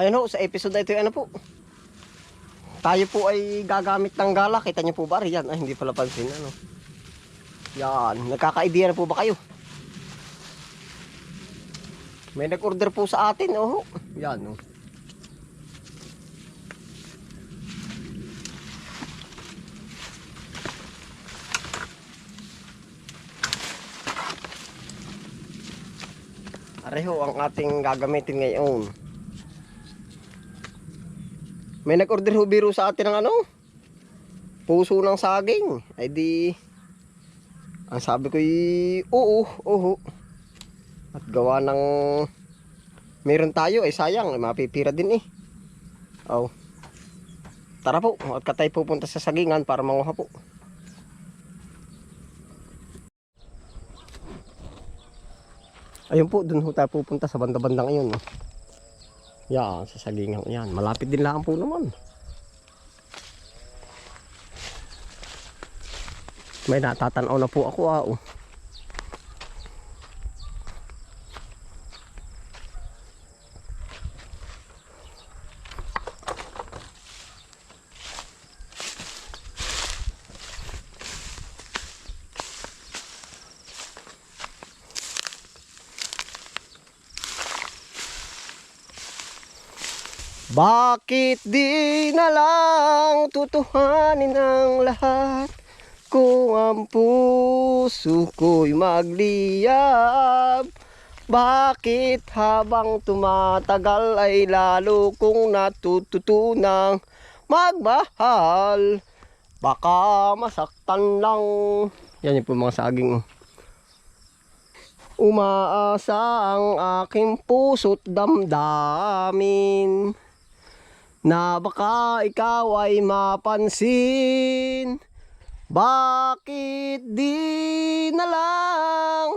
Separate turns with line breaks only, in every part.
Ayun ho, sa episode na ito, ano po? Tayo po ay gagamit ng gala. Kita niyo po ba? Yan, ay hindi pala pansin. Ano? Yan, nagkaka-idea na po ba kayo? May nag-order po sa atin, oh. Yan, oh. Areho ang ating gagamitin ngayon. May nag-order ho biro sa atin ng ano? Puso ng saging. Ay di... Ang sabi ko ay oo, oo. At gawa ng... Meron tayo ay sayang. Ay mapipira din eh. Oh. Tara po. At katay pupunta sa sagingan para manguha po. Ayun po, dun ho tayo pupunta sa banda-banda ngayon. Oh. Yan, sa sagingan yan. Malapit din lang po naman. May natatanaw na po ako ah. Oh. Bakit di na lang tutuhanin ang lahat? Kung ang puso ko'y magliyab Bakit habang tumatagal ay lalo kong natututunang magmahal? Baka masaktan lang. Yan yung po mga saging oh. Umaasa ang aking puso't damdamin na baka ikaw ay mapansin Bakit di na lang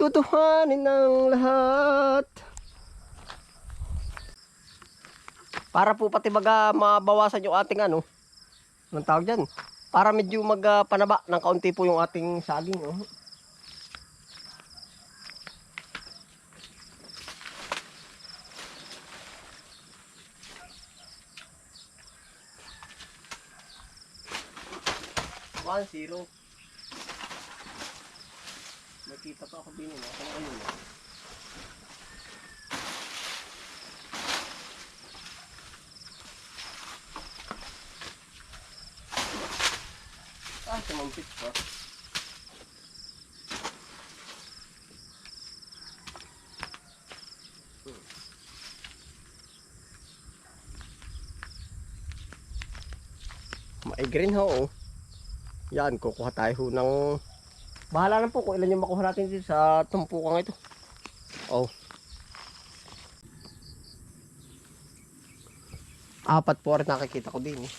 tutuhanin ang lahat Para po pati baga mabawasan yung ating ano Anong tawag dyan? Para medyo magpanaba ng kaunti po yung ating saging oh. One zero. Nakita pa ako yun. Ako na ayun. Ah, sumampit pa. Maigreen ho. oh. Yan, kukuha tayo ho ng... Bahala na po kung ilan yung makuha natin dito sa tumpukan ito. Oh. Apat po rin nakikita ko din. eh.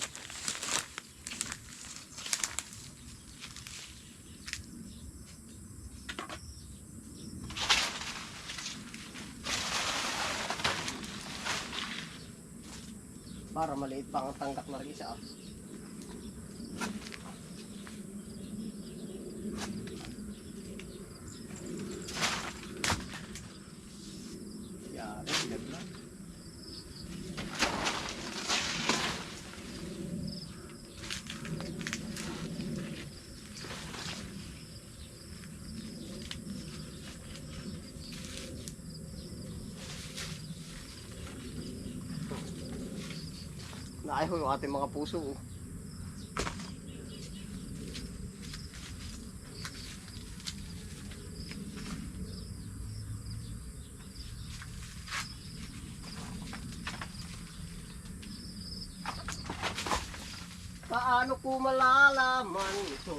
Para maliit pa ang tanggak na rin ah. Naayaw yung ating mga puso. oh. Paano ko malalaman ito?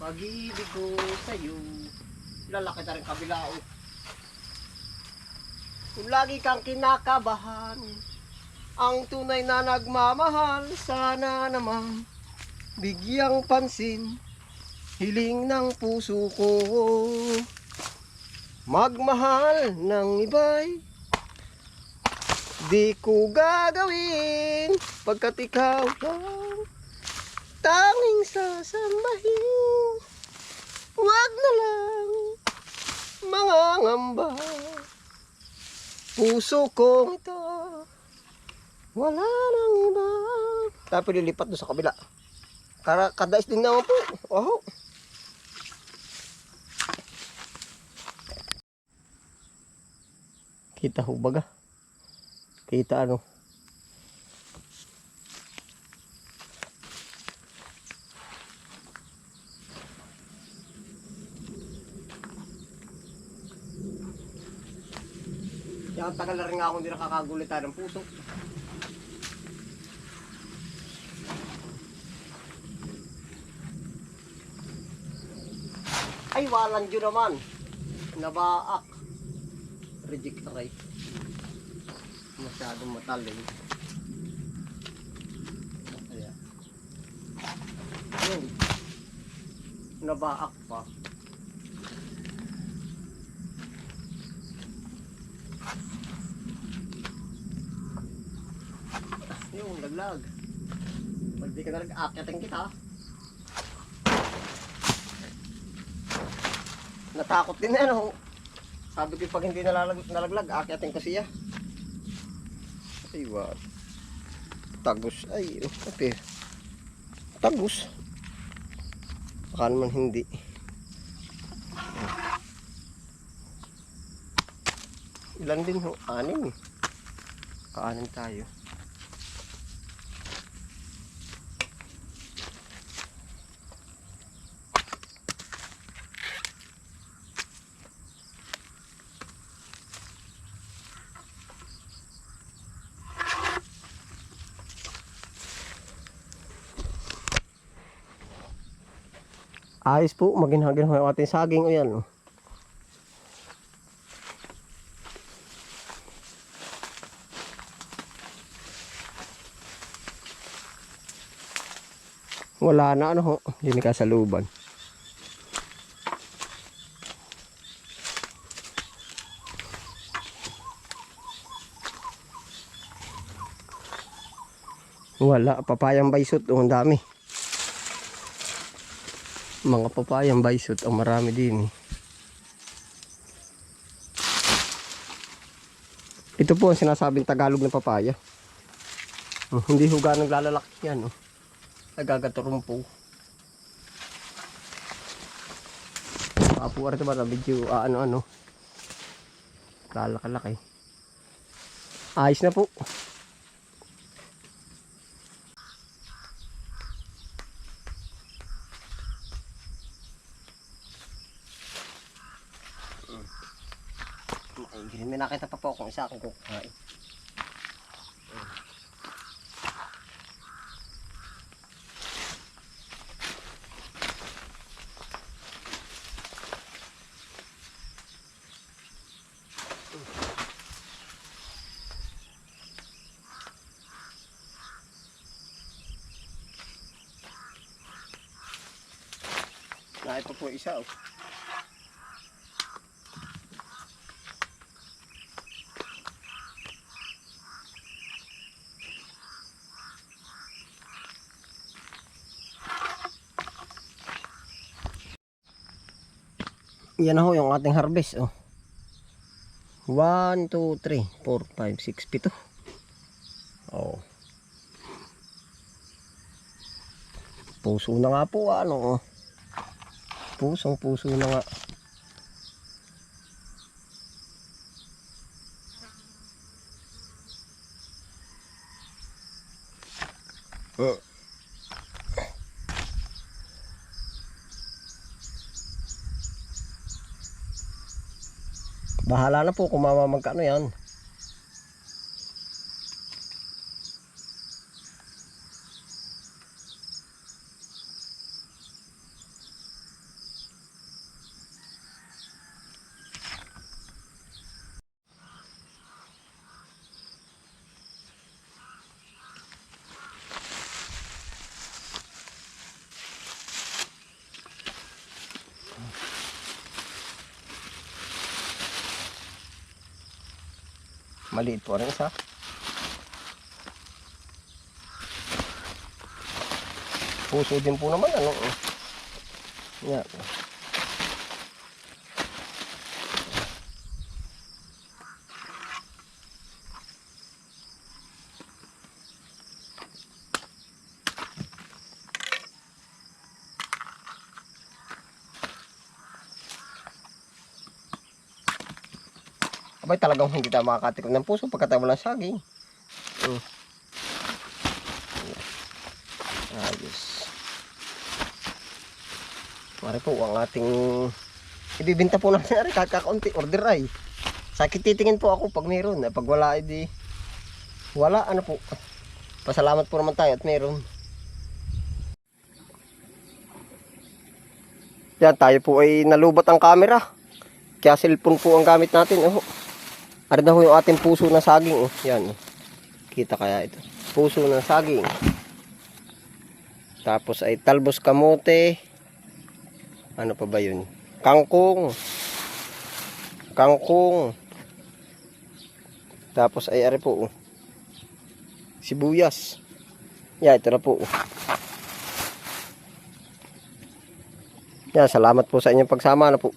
Pag-ibig ko sa'yo. Lalaki na rin kabila oh. Kung lagi kang kinakabahan, ang tunay na nagmamahal, sana naman bigyang pansin, hiling ng puso ko. Magmahal ng iba'y di ko gagawin pagkat ikaw ang tanging sasambahin. Huwag na lang mga ngamba. Puso kong ito. Wala nang iba. Tapos lilipat doon sa kabila. Kara, kadais din naman po. Oh. Kita ho baga. Kita ano. Kaya tagal na rin nga ako hindi nakakagulitan ng puso. Ay, walang dyo naman. Nabaak. Reject aray. Masyadong matalim. Kaya. Yun. Nabaak pa. Yung laglag. Pag di ka na nag-aakyatin kita. Natakot din na ano. Sabi ko pag hindi nalalag, nalaglag, aakyatin ko siya. Ay, what? Tagus. Ay, oh, okay. Tagus. Baka naman hindi. Ilan din ho? Anim. Kaanin tayo. Ayos po, maginhagin ho ating saging. O yan. oh. Wala na ano ho. Hindi ka sa luban. Wala, papayang baysot. Oh, ang dami. Mga papayang baysot. Ang marami din. Ito po ang sinasabing Tagalog ng papaya. Oh, hindi huga naglalaki yan. Oh. Nagagaturong po. Apo ito ba na medyo ah, ano ano. Lalaki-laki. Ayos na po. Pa akong isa akong kukain. Nakita po isa oh. Yan ho yung ating harvest oh. 1, 2, 3, 4, 5, 6, 7. Oh. Puso na nga po ano oh. Pusong puso na nga. Uh. Bahala na po kung mamamagkano yan. Maliit po rin isa. Puso din po naman ano. Yan. Abay talagang hindi tayo makakatikom ng puso pagkatawa ng saging. Mm. Ayos. Mari po ang ating ibibinta po natin ari kakaunti order ay. Sakit titingin po ako pag meron. Eh, Pag wala ay di wala ano po. Pasalamat po naman tayo at meron. Yan, tayo po ay nalubat ang camera. Kaya cellphone po ang gamit natin. Oh. Ari na yung ating puso na saging. Oh. Yan. Oh. Kita kaya ito. Puso ng saging. Tapos ay talbos kamote. Ano pa ba yun? Kangkong. Kangkong. Tapos ay ari po. Oh. Sibuyas. Yan, ito na po. Oh. Yan, salamat po sa inyong pagsama na po.